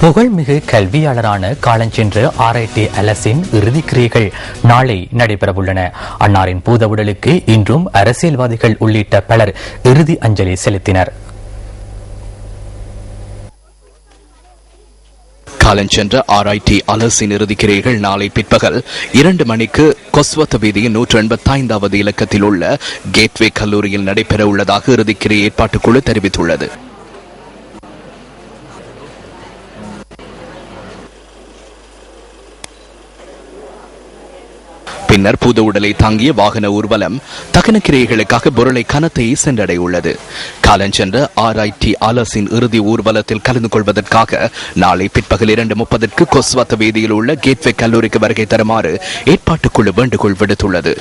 புகழ்மிகு கல்வியாளரான காலஞ்சென்று RIT அலசின் இறுதிக்கிரியைகள் நாளை நடைபெறவுள்ளன. அன்னாரின் பூதவுடலுக்கு இன்றும் அரசியல்வாதிகள் உள்ளிட்ட பலர் இறுதி அஞ்சலி செலுத்தினர். காலஞ்சென்ற ஆர்ஐடி அலசின் இறுதிக்கிரைகள் நாளை பிற்பகல் இரண்டு மணிக்கு கொஸ்வத்த வீதியின் நூற்று எண்பத்தைந்தாவது இலக்கத்தில் உள்ள கேட்வே கல்லூரியில் நடைபெற உள்ளதாக இறுதிக்கிரை ஏற்பாட்டுக்குழு தெரிவித்துள்ளது. பின்னர் பூத உடலை தாங்கிய வாகன ஊர்வலம் தகனக்கிரைகளுக்காக பொருளை கனத்தை சென்றடையுள்ளது. காலஞ்சென்ற ஆர்ஐடி அலசின் இறுதி ஊர்வலத்தில் கலந்து கொள்வதற்காக நாளை பிற்பகல் இரண்டு முப்பதற்கு கொஸ்வத்த வீதியில் உள்ள கேட்வே கல்லூரிக்கு வருகை தருமாறு ஏற்பாட்டுக்குழு வேண்டுகோள் விடுத்துள்ளது.